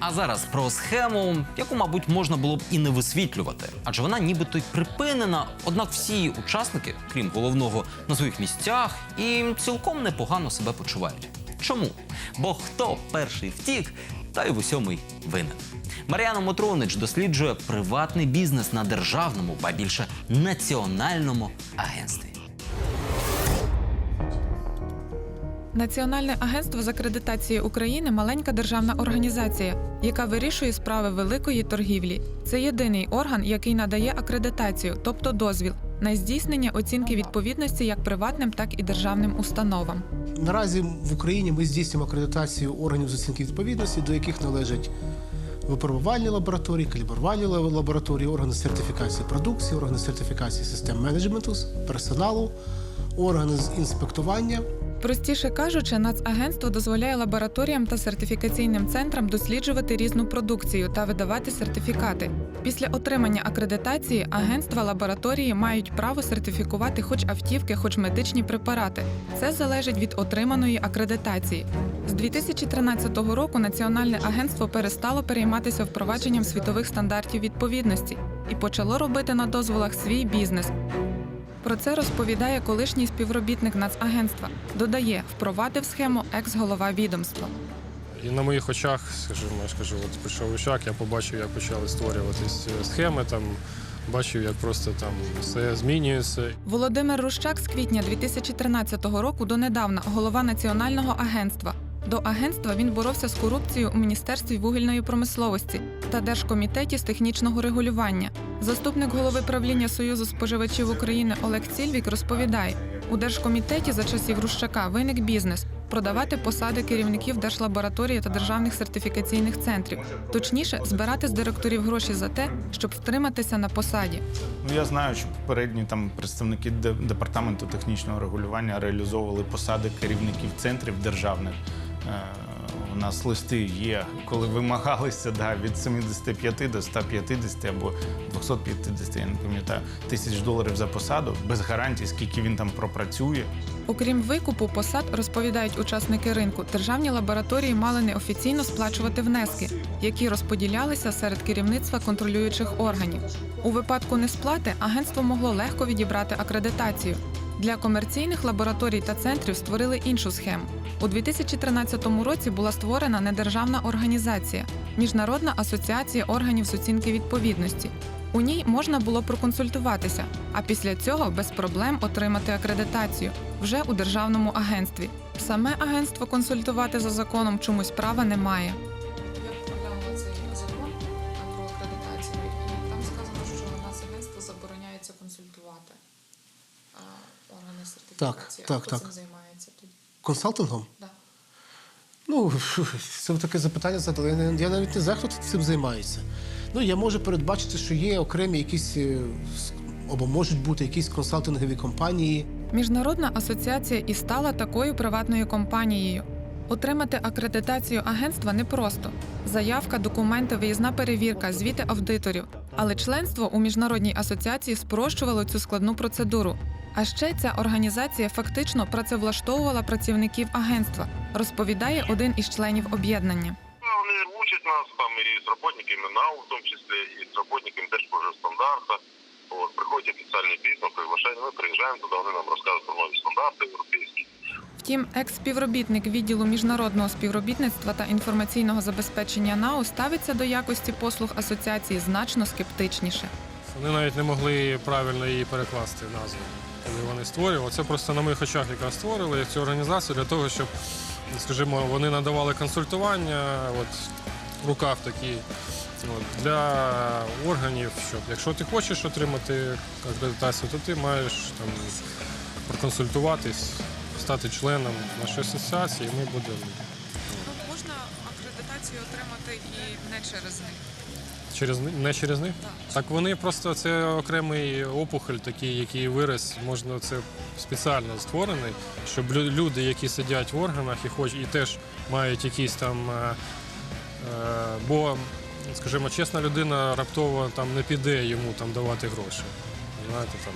А зараз про схему, яку, мабуть, можна було б і не висвітлювати, адже вона нібито й припинена. Однак всі учасники, крім головного, на своїх місцях і цілком непогано себе почувають. Чому? Бо хто перший втік, та й в усьому й винен. Мар'яна Мотронич досліджує приватний бізнес на державному, ба більше національному агентстві. Національне агентство з акредитації України маленька державна організація, яка вирішує справи великої торгівлі. Це єдиний орган, який надає акредитацію, тобто дозвіл, на здійснення оцінки відповідності як приватним, так і державним установам. Наразі в Україні ми здійснюємо акредитацію органів з оцінки відповідності, до яких належать випробувальні лабораторії, калібрувальні лабораторії, органи сертифікації продукції, органи сертифікації систем менеджменту, персоналу, органи з інспектування. Простіше кажучи, Нацагентство дозволяє лабораторіям та сертифікаційним центрам досліджувати різну продукцію та видавати сертифікати. Після отримання акредитації агентства лабораторії мають право сертифікувати хоч автівки, хоч медичні препарати. Це залежить від отриманої акредитації. З 2013 року Національне агентство перестало перейматися впровадженням світових стандартів відповідності і почало робити на дозволах свій бізнес. Про це розповідає колишній співробітник Нацагентства. Додає, впровадив схему екс-голова відомства. І на моїх очах, скажімо, я ж от прийшов Ущак, я побачив, як почали створюватись е, схеми, там, бачив, як просто там все змінюється. Володимир Рущак з квітня 2013 року донедавна голова національного агентства. До агентства він боровся з корупцією у Міністерстві вугільної промисловості та Держкомітеті з технічного регулювання. Заступник голови правління Союзу споживачів України Олег Цільвік розповідає: у Держкомітеті за часів Рущака виник бізнес продавати посади керівників держлабораторії та державних сертифікаційних центрів, точніше, збирати з директорів гроші за те, щоб втриматися на посаді. Ну я знаю, що попередні там представники департаменту технічного регулювання реалізовували посади керівників центрів державних. У нас листи є, коли вимагалися да, від 75 до 150 або 250, я не пам'ятаю, тисяч доларів за посаду, без гарантій, скільки він там пропрацює. Окрім викупу посад, розповідають учасники ринку, державні лабораторії мали неофіційно сплачувати внески, які розподілялися серед керівництва контролюючих органів. У випадку несплати агентство могло легко відібрати акредитацію. Для комерційних лабораторій та центрів створили іншу схему. У 2013 році була створена недержавна організація Міжнародна асоціація органів з оцінки відповідності. У ній можна було проконсультуватися, а після цього без проблем отримати акредитацію вже у державному агентстві. Саме агентство консультувати за законом чомусь права не органи сертифікації. так, хто так. цим займається тоді? Консалтингом? Да. Ну, це таке запитання задали. Я, навіть не знаю, хто цим займається. Ну, я можу передбачити, що є окремі якісь е, або можуть бути якісь консалтингові компанії. Міжнародна асоціація і стала такою приватною компанією. Отримати акредитацію агентства непросто. Заявка, документи, виїзна перевірка, звіти аудиторів. Але членство у міжнародній асоціації спрощувало цю складну процедуру. А ще ця організація фактично працевлаштовувала працівників агентства, розповідає один із членів об'єднання. Ну, Вони учать нас там і з работниками НАУ, в тому числі, і з работниками Держпоживстандарта. От, приходять офіційні письма, приглашають, ми приїжджаємо туди, вони нам розказують про нові стандарти європейські. Втім, екс-співробітник відділу міжнародного співробітництва та інформаційного забезпечення НАУ ставиться до якості послуг асоціації значно скептичніше. Вони навіть не могли правильно її перекласти назву, коли вони створювали. Це просто на моїх очах якраз створили цю організацію для того, щоб, скажімо, вони надавали консультування, от в руках такі. От, для органів, що якщо ти хочеш отримати акредитацію, то ти маєш там проконсультуватись, стати членом нашої асоціації, і ми будемо Можна акредитацію отримати і не через них. Через ни- не через них? Так вони просто це окремий опухоль, такий, який вираз, можна це спеціально створений, щоб лю- люди, які сидять в органах і хоч і теж мають якісь там. е, е, Бо, скажімо, чесна людина раптово там не піде йому там давати гроші. Знаєте, там,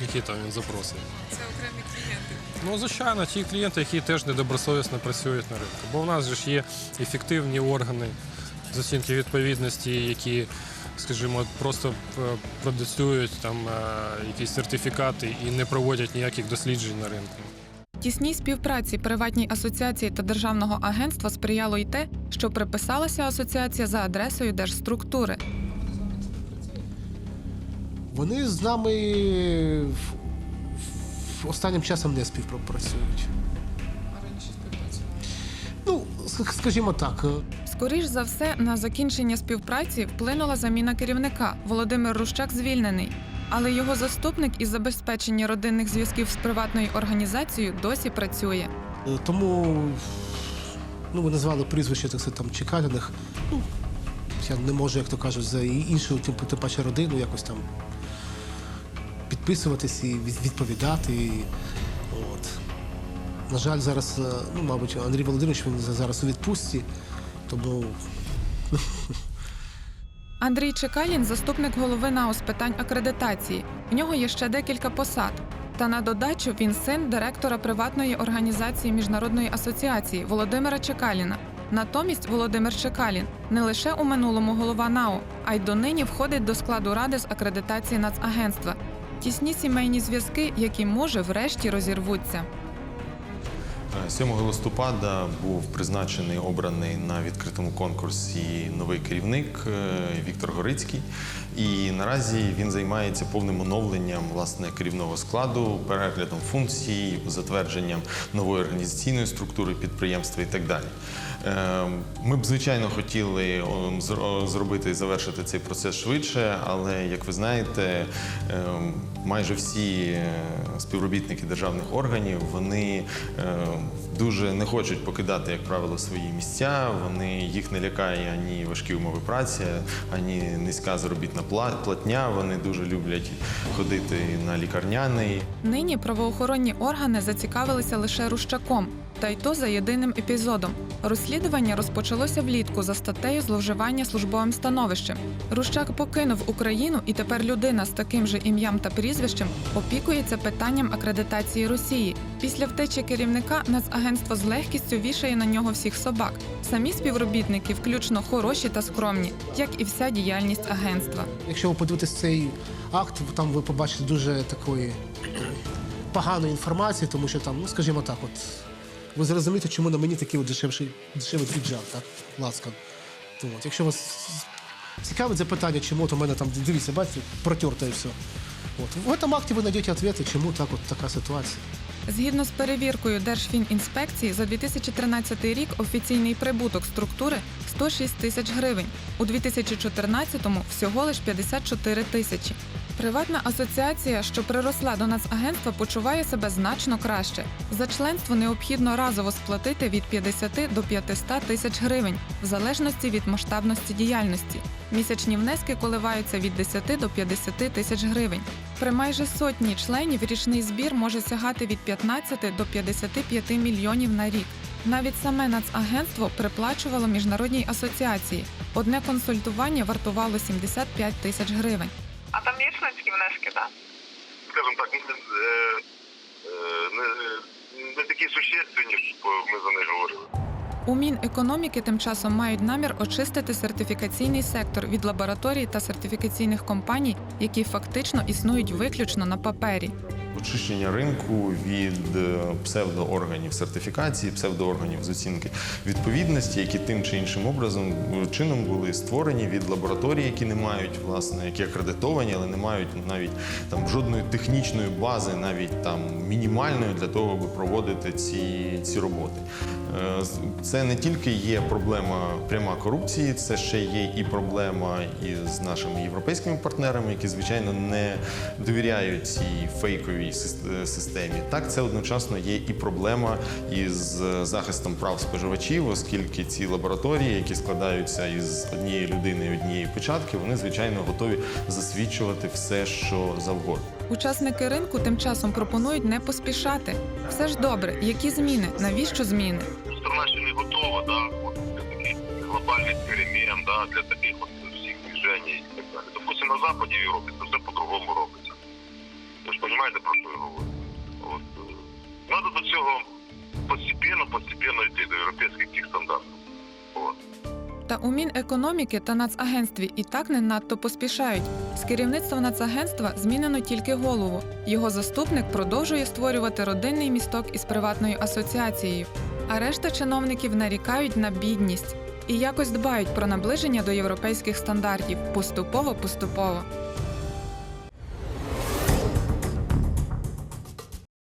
які там він запросить. Це окремі клієнти. Ну, звичайно, ті клієнти, які теж недобросовісно працюють на ринку. Бо в нас же ж є ефективні органи з оцінки відповідності, які, скажімо, просто е, продуцюють там е, якісь сертифікати і не проводять ніяких досліджень на ринку. Тісній співпраці приватній асоціації та державного агентства сприяло й те, що приписалася асоціація за адресою держструктури. Вони з нами останнім часом не співпрацюють. Скажімо так, е, Скоріш за все, на закінчення співпраці вплинула заміна керівника. Володимир Рущак звільнений. Але його заступник із забезпечення родинних зв'язків з приватною організацією досі працює. Е, Тому ну, ви назвали прізвище так сказати, там Чекаліних. Ну, я не можу, як то кажуть, за іншу, тим, тим паче родину якось там підписуватись і відповідати. І, от. На жаль, зараз, е, ну, мабуть, Андрій Володимирович він зараз у відпустці, тому Андрій Чекалін заступник голови НАУ з питань акредитації. В нього є ще декілька посад. Та на додачу він син директора приватної організації міжнародної асоціації Володимира Чекаліна. Натомість Володимир Чекалін не лише у минулому голова НАУ, а й донині входить до складу ради з акредитації Нацагентства. Тісні сімейні зв'язки, які може врешті розірвуться. 7 листопада був призначений обраний на відкритому конкурсі новий керівник е, Віктор Горицький. І наразі він займається повним оновленням власне керівного складу, переглядом функцій, затвердженням нової організаційної структури підприємства і так далі. Е, Ми б звичайно хотіли зробити і завершити цей процес швидше, але як ви знаєте, е, майже всі е, співробітники державних органів вони е, дуже не хочуть покидати, як правило, свої місця. Вони їх не лякає ані важкі умови праці, ані низька заробітна платня. Вони дуже люблять ходити на лікарняний. Нині правоохоронні органи зацікавилися лише Рущаком, та й то за єдиним епізодом. Розслідування розпочалося влітку за статтею зловживання службовим становищем. Рущак покинув Україну, і тепер людина з таким же ім'ям та прізвищем опікується питанням акредитації Росії. Після втечі керівника Нацагентство з легкістю вішає на нього всіх собак. Самі співробітники, включно хороші та скромні, як і вся діяльність агентства. Якщо ви подивитесь цей акт, там ви побачите дуже такої поганої інформації, тому що там, ну скажімо так, от ви зрозумієте, чому на мені такий от дешевший, дешевий піджак, так, ласка. То от, якщо вас цікавить запитання, чому то в мене там, дивіться, бачите, протерте і все. От. В цьому акті ви знайдете відповіді, чому так от така ситуація. Згідно з перевіркою Держфінінспекції, за 2013 рік офіційний прибуток структури 106 тисяч гривень. У 2014-му всього лиш 54 тисячі. Приватна асоціація, що приросла до Нацагентства, почуває себе значно краще. За членство необхідно разово сплатити від 50 до 500 тисяч гривень, в залежності від масштабності діяльності. Місячні внески коливаються від 10 до 50 тисяч гривень. При майже сотні членів річний збір може сягати від 15 до 55 мільйонів на рік. Навіть саме Нацагентство приплачувало міжнародній асоціації. Одне консультування вартувало 75 тисяч гривень. Внески, так? Скажімо так, не, е, не, не такі существенні, щоб ми за них говорили. У Мінекономіки тим часом мають намір очистити сертифікаційний сектор від лабораторій та сертифікаційних компаній, які фактично існують виключно на папері. Очищення ринку від е, псевдоорганів сертифікації, псевдоорганів з оцінки відповідності, які тим чи іншим образом е, чином були створені від лабораторій, які не мають власне, які акредитовані, але не мають навіть там жодної технічної бази, навіть там мінімальної для того, аби проводити ці, ці роботи. Е, Це не тільки є проблема пряма корупції, це ще є і проблема із нашими європейськими партнерами, які звичайно не довіряють цій фейковій сис- системі. Так, це одночасно є і проблема із е, захистом прав споживачів, оскільки ці лабораторії, які складаються із однієї людини і однієї печатки, вони звичайно готові засвідчувати все, що завгодно. Учасники ринку тим часом пропонують не поспішати. Все ж добре, які зміни? Навіщо зміни? Страна ще не готова, да, от, для таких глобальних перемін, да, для таких от всіх движень і так далі. Допустим, на Западі в Європі це все по-другому робиться. Ви ж розумієте, про що я говорю? От, е, Надо до цього постепенно, постепенно йти до європейських цих стандартів. От. Та у Мінекономіки та Нацагентстві і так не надто поспішають. З керівництва Нацагентства змінено тільки голову. Його заступник продовжує створювати родинний місток із приватною асоціацією. А решта чиновників нарікають на бідність і якось дбають про наближення до європейських стандартів поступово-поступово.